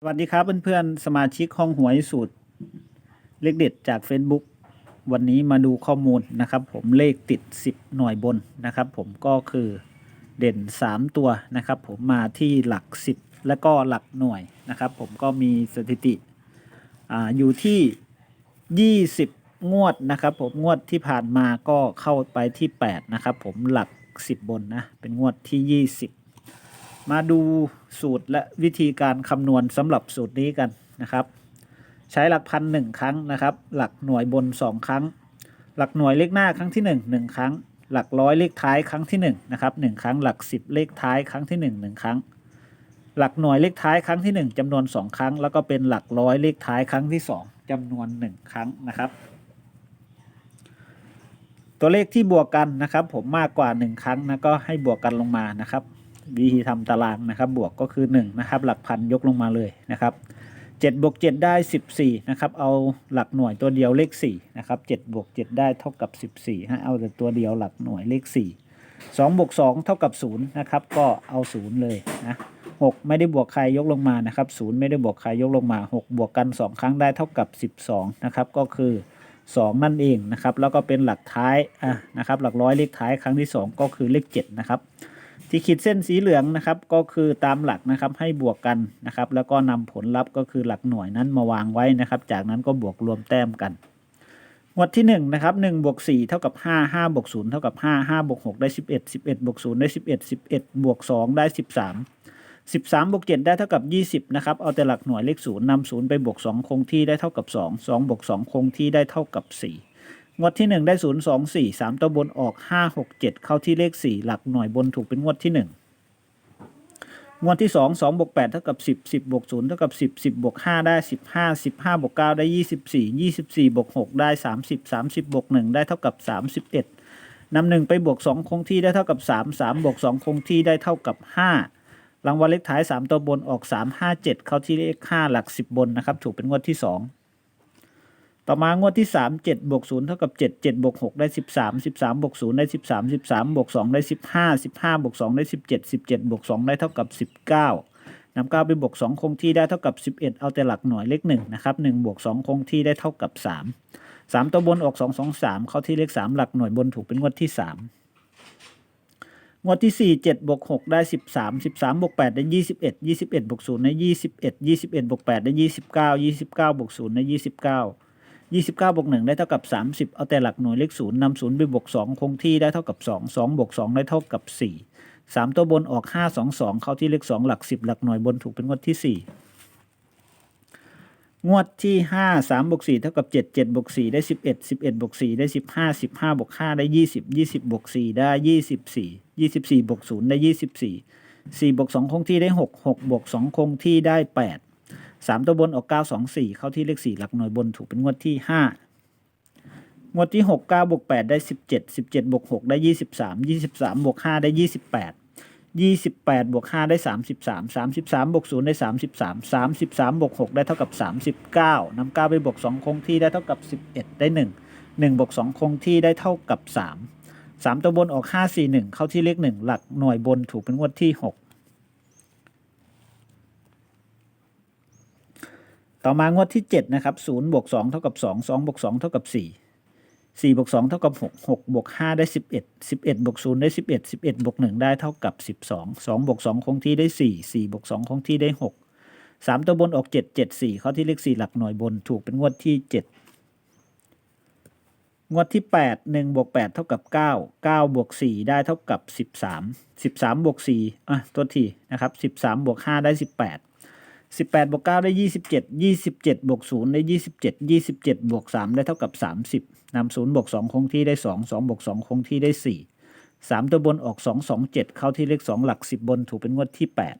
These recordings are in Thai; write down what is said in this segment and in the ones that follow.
สวัสดีครับเพื่อนๆ สมาชิกห้องหวยสูตร เลขเด็ดจาก Facebook วันนี้มาดูข้อมูลนะครับ ผมเลขติด 10 หน่วยบนนะครับ ผมก็คือเด่น 3 ตัวนะครับ ผมมาที่หลัก 10 และก็หลักหน่วยนะครับ ผมก็มีสถิติออยู่ที่ 20 งวดนะครับ ผมงวดที่ผ่านมาก็เข้าไปที่ 8 นะครับ ผมหลัก 10 บนนะเป็นงวดที่ 20 มาดูสูตรและวิธีการคำนวณสำหรับสูตรนี้กันนะครับ ใช้หลักพันหนึ่งครั้งนะครับ หลักหน่วยบนสองครั้ง หลักหน่วยเลขหน้าครั้งที่หนึ่งหนึ่งครั้ง หลักร้อยเลขท้ายครั้งที่หนึ่งนะครับหนึ่งครั้งหลักสิบเลขท้ายครั้งที่หนึ่งหนึ่งครั้ง หลักหน่วยเลขท้ายครั้งที่หนึ่งจำนวนสองครั้ง แล้วก็เป็นหลักร้อยเลขท้ายครั้งที่สองจำนวนหนึ่งครั้งนะครับ ตัวเลขที่บวกกันนะครับ ผมมากกว่า 1 ครั้งนะก็ให้บวกกันลงมานะครับ วิธีทำตารางนะครับ บวกก็คือ1นะครับหลักพันยกลงมาเลยนะครับ7บวก7ได้ 14นะครับเอาหลักหน่วยตัวเดียวเลข4นะครับ7บวก7ได้เท่ากับ 14ให้เอาแต่ตัวเดียวหลักหน่วยเลข 4 2บวก2เท่ากับ0นะครับก็เอา 0 เลยนะ6ไม่ได้บวกใครยกลงมานะครับ0ไม่ได้บวกใครยกลงมา 6 บวกกัน 2 ครั้งได้เท่ากับ 12นะครับก็คือ 2 นั่นเองนะครับแล้วก็เป็นหลักท้ายอะนะครับหลักร้อยเลขท้ายครั้งที่ 2 ก็คือเลข7นะครับ ที่ขีดเส้นสีเหลืองนะครับก็คือตามหลักนะครับให้บวกกันนะครับ แล้วก็นำผลลัพธ์ก็คือหลักหน่วยนั้นมาวางไว้นะครับ จากนั้นก็บวกรวมแต้มกันงวดที่1นะครับ1บวก4เท่ากับ 5 5บวก0เท่ากับ 5 5บวก6ได้ 11 11บวก0ได้ 11 11บวก2ได้ 13 13บวก7ได้เท่ากับ 20นะครับเอาแต่หลักหน่วยเลข0นำ0ไปบวก2คงที่ได้เท่ากับ 2 2บวก2คงที่ได้เท่ากับ 4 งวดที่ 1 ได้ 0 2 4 3 ตัวบนออก 5 6 7 เข้าที่เลข 4 หลักหน่วยบนถูกเป็นงวดที่ 1 งวดที่ 2 2บวก8เท่ากับ 10 10บวก0เท่ากับ 10 10บวก5ได้ 15 15บวก9ได้ 24 24บวก6ได้ 30 30บวก1ได้เท่ากับ 31นำหนึ่งไปบวก 2 คงที่ได้เท่ากับ 3 3บวก2คงที่ได้เท่ากับ 5 รางวัลเลขท้าย 3 ตัวบนออก 3 5 7 เข้าที่เลข 5 หลัก 10 บนนะครับถูกเป็นงวดที่ 2 ต่อมางวดที่3 7บวก0เท่ากับ7 7บวก6ได้13 13บวก0ได้13 13บวก2ได้15 15บวก2ได้17 17บวก2ได้เท่ากับ19นำ9ไปบวก2คงที่ได้เท่ากับ11เอาแต่หลักหน่วยเลข1นะครับ1บวก2คงที่ได้เท่ากับ3 3ตัวบนออก2 2 3เข้าที่เลข3หลักหน่วยบนถูกเป็นงวดที่3งวดที่4 7บวก6ได้13 13บวก8ได้21 21บวก0ได้21 21บวก8ได้29 29บวก0ได้29 29บวก1ได้เท่ากับ 30 เอาแต่หลักหน่วยเลข0นย์นำ0ไปบวก2คงที่ได้เท่ากับ 2 2บวก2ได้เท่ากับ 4 3 ตัวบนออก 5 2 2 เข้าที่เลข 2 หลัก 10 หลักหน่วยบนถูกเป็นงวดที่ 4 งวดที่ 5 3บวก4เท่ากับ 7 7บวก4ได้ 11 11บวก4ได้ 15 15บวก5ได้ 20 20บวก4ได้ 24 24บวก0ได้ 24 4บวก2คงที่ได้ 6 6บวก2คงที่ได้ 8 สามตัวบนออกเก้าสองสี่เข้าที่เลขสี่หลักหน่วยบนถูกเป็นงวดที่ห้างวดที่หกเก้าบวกแปดได้สิบเจ็ดสิบเจ็ดบวกหกได้ยี่สิบสามยี่สิบสามบวกห้าได้ยี่สิบแปดยี่สิบแปดบวกห้าได้สามสิบสามสามสิบสามบวกศูนย์ได้สามสิบสามสามสิบสามบวกหกได้เท่ากับสามสิบเก้านำเก้าไปบวกสองคงที่ได้เท่ากับสิบเอ็ดได้หนึ่งหนึ่งบวกสองคงที่ได้เท่ากับสามสามตัวบนออกห้าสี่หนึ่งเข้าที่เลขหนึ่งหลักหน่วยบนถูกเป็นงวดที่หก ต่อมางวดที่ 7 นะครับ0บวก2เท่ากับ 2 2บวก2เท่ากับ 4 4บวก2เท่ากับ 6 6บวก5ได้ 11 11บวก0ได้ 11 11บวก1ได้เท่ากับ 12 2บวก2คงที่ได้ 4 4บวก2คงที่ได้ 6 3 ตัวบนออก 7 7 4 เข้าที่เลข 4 หลักหน่วยบนถูกเป็นงวดที่ 7 งวดที่ 8 1บวก8เท่ากับ 9 9บวก4ได้เท่ากับ 13 13บวก4อะตัวทีนะครับ13บวก5ได้ 18 สิบแปดบวกเก้าได้ยี่สิบเจ็ดยี่สิบเจ็ดบวกศูนย์ได้ยี่สิบเจ็ดยี่สิบเจ็ดบวกสามได้เท่ากับสามสิบนำศูนย์บวกสองคงที่ได้สองสองบวกสองคงที่ได้สี่สามตัวบนออกสองสองเจ็ดเข้าที่เลขสองหลักสิบบนถูกเป็นงวดที่แปด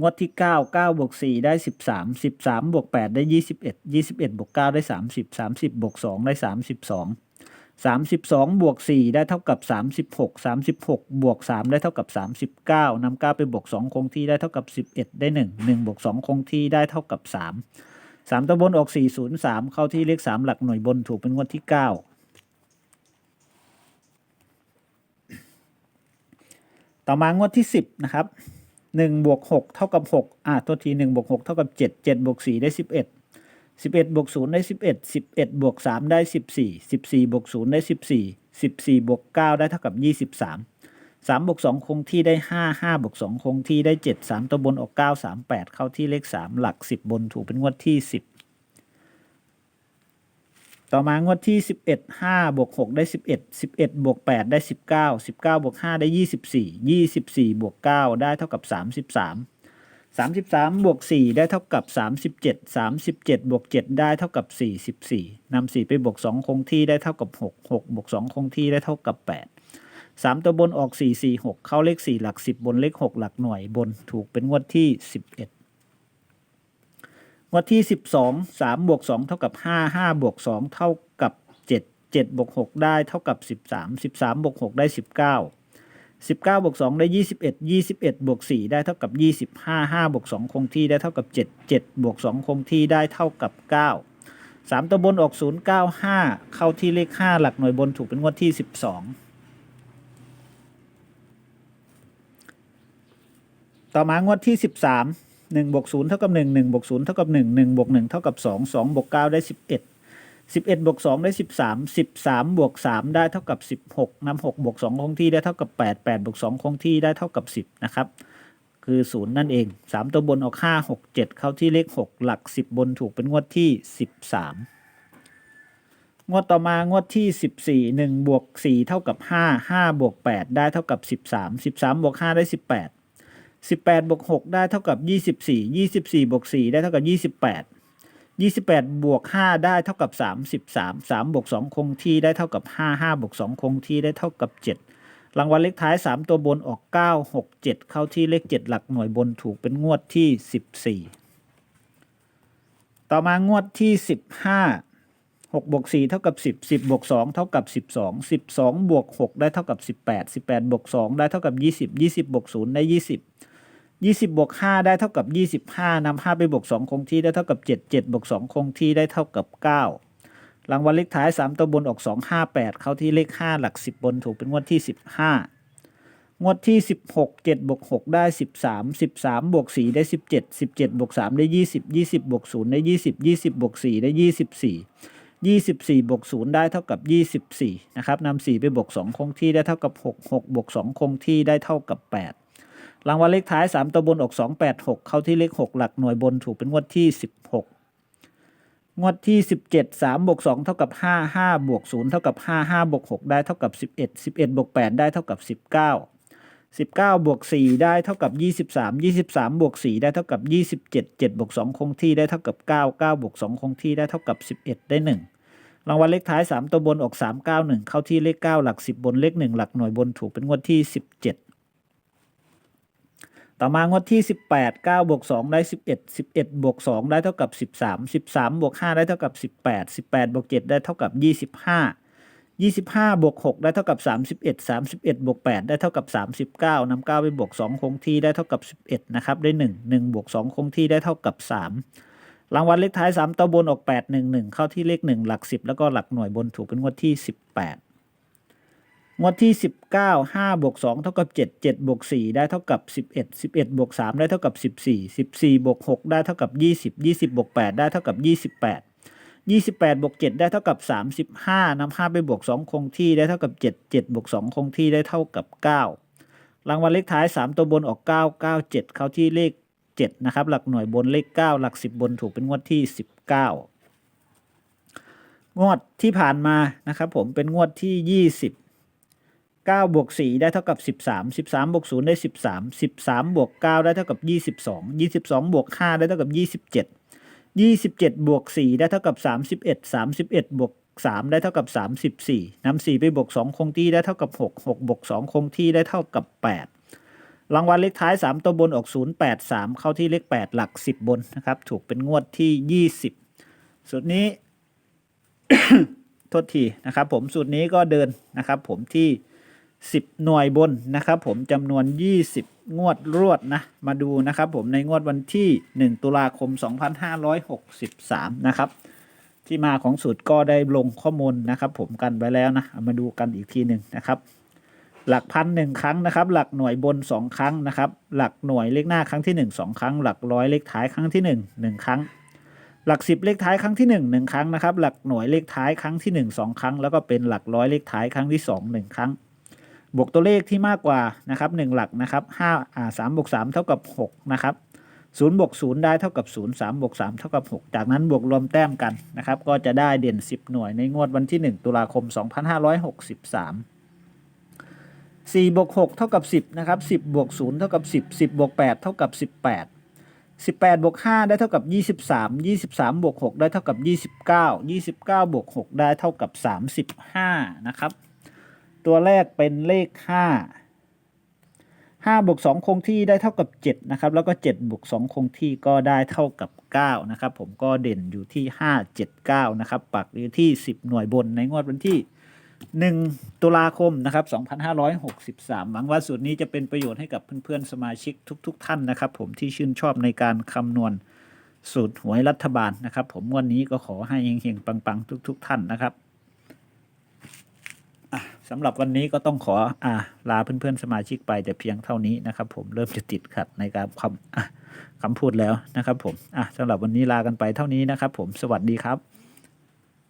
งวดที่เก้าเก้าบวกสี่ได้สิบสามสิบสามบวกแปดได้ยี่สิบเอ็ดยี่สิบเอ็ดบวกเก้าได้สามสิบสามสิบบวกสองได้สามสิบสอง สามสิบสองบวกสี่ได้เท่ากับสามสิบหกสามสิบหกบวกสามได้เท่ากับสามสิบเก้านำเก้าไปบวกสองคงที่ได้เท่ากับสิบเอ็ดได้หนึ่งหนึ่งบวกสองคงที่ได้เท่ากับสามสามตัวบนออกสี่ศูนย์สามเข้าที่เลขสามหลักหน่วยบนถูกเป็นงวดที่เก้าต่อมางวดที่สิบนะครับหนึ่งบวกหกเท่ากับหกอ่าตัวทีหนึ่งบวกหกเท่ากับเจ็ดเจ็ดบวกสี่ได้สิ บเอ็ดสิบเอ็ดบวกศูนย์ได้สิบเอ็ดสิบเอ็ดบวกสามได้สิบสี่สิบสี่บวกศูนย์ได้สิบสี่สิบสี่บวกเก้าได้เท่ากับยี่สิบสามสามบวกสองคงที่ได้ห้าห้าบวกสองคงที่ได้เจ็ดสามตัวบนออกเก้าสามแปดเข้าที่เลขสามหลักสิบบนถูกเป็นงวดที่สิบต่อมางวดที่สิบเอ็ดห้าบวกหกได้สิบเอ็ดสิบเอ็ดบวกแปดได้สิบเก้าสิบเก้าบวกห้าได้ยี่สิบสี่ยี่สิบสี่บวกเก้าได้เท่ากับสามสิบสามสิบสามบวกสี่ได้เท่ากับสามสิบเจ็ดสามสิบเจ็ดบวกเจ็ดได้เท่ากับสี่สิบสี่นำสี่ไปบวกสองคงที่ได้เท่ากับหกหกบวกสองคงที่ได้เท่ากับแปดสามตัวบนออกสี่สี่หกเข้าเลขสี่หลักสิบบนเลขหกหลักหน่วยบนถูกเป็นงวดที่สิบเอ็ดงวดที่สิบสองสามบวกสองเท่ากับห้าห้าบวกสองเท่ากับเจ็ดเจ็ดบวกหกได้เท่ากับสิบสามสิบสามบวกหกได้สิ บเก้าสิบเก้าบวกสองได้ยี่สิบเอ็ดยี่สิบเอ็ดบวกสี่ได้เท่ากับยี่สิบห้าห้าบวกสองคงที่ได้เท่ากับเจ็ดเจ็ดบวกสองคงที่ได้เท่ากับเก้าสามตัวบนออกศูนย์เก้าห้าเข้าที่เลขห้าหลักหน่วยบนถูกเป็นงวดที่สิบสองต่อมางวดที่สิบสามหนึ่งบวกศูนย์เท่ากับหนึ่งหนึ่งบวกศูนย์เท่ากับหนึ่งหนึ่งบวกหนึ่งเท่ากับสองสองบวกเก้าได้สิ บเอ็ดสิบเอ็ดบวกสองได้สิบสามสิบสามบวกสามได้เท่ากับสิบหกนำหกบวกสองคงที่ได้เท่ากับแปดแปดบวกสองคงที่ได้เท่ากับสิบนะครับ คือศูนย์นั่นเองสามตัวบนออกห้าหกเจ็ดเข้าที่เลขหกหลักสิบบนถูกเป็นงวดที่สิบสามงวดต่อมางวดที่สิบสี่หนึ่งบวกสี่เท่ากับห้าห้าบวกแปดได้เท่ากับสิบสามสิบสามบวกห้าได้สิบแปดสิบแปดบวกหกได้เท่ากับยี่สิบสี่ยี่สิบสี่บวกสี่ได้เท่ากับยี่ สิบแปดยี่สิบแปดบวกห้าได้เท่ากับสามสิบสามสามบวกสองคงที่ได้เท่ากับห้าห้าบวกสองคงที่ได้เท่ากับเจ็ดรางวัลเลขท้ายสามตัวบนออกเก้าหกเจ็ดเข้าที่เลขเจ็ดหลักหน่วยบนถูกเป็นงวดที่สิบสี่ต่อมางวดที่สิบห้าหกบวกสี่เท่ากับสิบสิบบวกสองเท่ากับสิบสองสิบสองบวกหกได้เท่ากับสิบแปดสิบแปดบวกสองได้เท่ากับยี่สิบยี่สิบบวกศูนย์ได้ยี่ สิบยี่สิบบวกห้าได้เท่ากับยี่สิบห้านำห้าไปบวกสองคงที่ได้เท่ากับเจ็ดเจ็ดบวกสองคงที่ได้เท่ากับเก้ารางวัลเลขท้ายสามตัวบนออกสองห้าแปดเข้าที่เลขห้าหลักสิบบนถูกเป็นงวดที่สิบห้างวดที่สิบหกเจ็ดบวกหกได้สิบสามสิบสามบวกสี่ได้สิบเจ็ดสิบเจ็ดบวกสามได้ยี่สิบยี่สิบบวกศูนย์ได้ยี่สิบยี่สิบบวกสี่ได้ยี่สิบสี่ยี่สิบสี่บวกศูนย์ได้เท่ากับยี่สิบสี่นะครับนำสี่ไปบวกสองคงที่ได้เท่ากับหกหกบวกสองคงที่ได้เท่ากับแปด รางวัลเลขท้าย 3 ตัวบนออก 286 เข้าที่เลข 6 หลักหน่วยบนถูกเป็นงวดที่ 16 งวดที่ 17 3บวก2เท่ากับ 5 5บวก0เท่ากับ 5 5บวก6ได้เท่ากับ 11 11บวก8ได้เท่ากับ 19 19บวก4ได้เท่ากับ 23 23บวก4ได้เท่ากับ 27 7บวก2คงที่ได้เท่ากับ 9 9บวก2คงที่ได้เท่ากับ 11 ได้ 1 รางวัลเลขท้าย 3 ตัวบนออก 391 เข้าที่เลข 9 หลัก 10 บนเลข 1 หลักหน่วยบนถูกเป็นงวดที่ 17 ต่อมางวดที่ 18 9บวก2ได้ 11 11บวก2ได้เท่ากับ 13 13บวก5ได้เท่ากับ 18 18บวก7ได้เท่ากับ 25 25บวก6ได้เท่ากับ 31 31บวก8ได้เท่ากับ 39นำ9ไปบวก2คงที่ได้เท่ากับ 11นะครับได้ 1 1บวก2คงที่ได้เท่ากับ 3 รางวัลเลขท้าย 3ตัวบนออก 8 1 1 เข้าที่เลข 1 หลัก 10 แล้วก็หลักหน่วยบนถูกเป็นงวดที่ 18 งวดที่ 19 5บวก2เท่ากับ 7 7บวก4ได้เท่ากับ 11 11บวก3ได้เท่ากับ 14 14บวก6ได้เท่ากับ 20 20บวก8ได้เท่ากับ 28 28บวก7ได้เท่ากับ 35นำ5ไปบวก 2 คงที่ได้เท่ากับ 7 7บวก2คงที่ได้เท่ากับ 9 รางวัลเลขท้าย 3 ตัวบนออก 9 9 7 เข้าที่เลข 7 นะครับ หลักหน่วยบนเลข 9 หลัก 10 บนถูกเป็นงวดที่ 19 งวดที่ผ่านมานะครับผมเป็นงวดที่ 20 9บวก4ได้เท่ากับ 13 13บวก0ได้ 13 13บวก9ได้เท่ากับ 22 22บวก5ได้เท่ากับ 27 27บวก4ได้เท่ากับ 31 31บวก3ได้เท่ากับ 34นำ4ไปบวก2คงที่ได้เท่ากับ 6 6บวก2คงที่ได้เท่ากับ 8 รางวัลเลขท้าย 3 ตัวบนออก 083 เข้าที่เลข 8 หลัก 10 บนนะครับ ถูกเป็นงวดที่ 20 สุดนี้ โทษทีนะครับผมสูตรนี้ก็เดินนะครับผมที่ 10 หน่วยบนนะครับผมจำนวน 20 งวดรวดนะมาดูนะครับผมในงวดวันที่ 1 ตุลาคม 2563 นะครับที่มาของสูตรก็ได้ลงข้อมูลนะครับผมกันไว้แล้วนะามาดูกันอีกทีหนึ่งนะครับ หลักพันหนึ่งครั้งนะครับ หลักหน่วยบนสองครั้งนะครับ หลักหน่วยเลขหน้าครั้งที่หนึ่งสองครั้ง หลักร้อยเลขท้ายครั้งที่หนึ่งหนึ่งครั้งหลักสิบเลขท้ายครั้งที่หนึ่งหนึ่งครั้งนะครับ หลักหน่วยเลขท้ายครั้งที่หนึ่งสองครั้ง แล้วก็เป็นหลักร้อยเลขท้ายครั้งที่สองหนึ่งครั้ง บวกตัวเลขที่มากกว่านะครับหนึ่งหลักนะครับห้าอ่าสามบวกสามเท่ากับหกนะครับศูนย์บวกศูนย์ได้เท่ากับศูนย์สามบวกสามเท่ากับหกจากนั้นบวกรวมแต้มกันนะครับ ก็จะได้เด่นสิบหน่วยในงวดวันที่หนึ่งตุลาคมสองพันห้าร้อยหกสิบสามสี่บวกหกเท่ากับสิบนะครับสิบบวกศูนย์เท่ากับสิบสิบบวกแปดเท่ากับสิบแปดสิบแปดบวกห้าได้เท่ากับยี่สิบสามยี่สิบสามบวกหกได้เท่ากับยี่สิบเก้ายี่สิบเก้าบวกหกได้เท่ากับสามสิบห้านะครับ ตัวแรกเป็นเลขห้าห้าบวกสองคงที่ได้เท่ากับเจ็ดนะครับ แล้วก็เจ็ดบวกสองคงที่ก็ได้เท่ากับเก้านะครับ ผมก็เด่นอยู่ที่ห้าเจ็ดเก้านะครับ ปักอยู่ที่สิบหน่วยบนในงวดวันที่หนึ่งตุลาคม นะครับสองพันห้าร้อยหกสิบสามหวังว่าสูตรนี้จะเป็นประโยชน์ให้กับเพื่อนๆ สมาชิกทุก ๆ ท่านนะครับ ผมที่ชื่นชอบในการคำนวณสูตรหวยรัฐบาลนะครับ ผมวันนี้ก็ขอให้เฮงๆปังๆ ทุก ๆ ท่านนะครับ สำหรับวันนี้ก็ต้องขออ่าลาเพื่อนๆสมาชิกไปแต่เพียงเท่านี้นะครับ ผมเริ่มจะติดขัดในการคำคำพูดแล้วนะครับ ผมอะสำหรับวันนี้ลากันไปเท่านี้นะครับ ผมสวัสดีครับ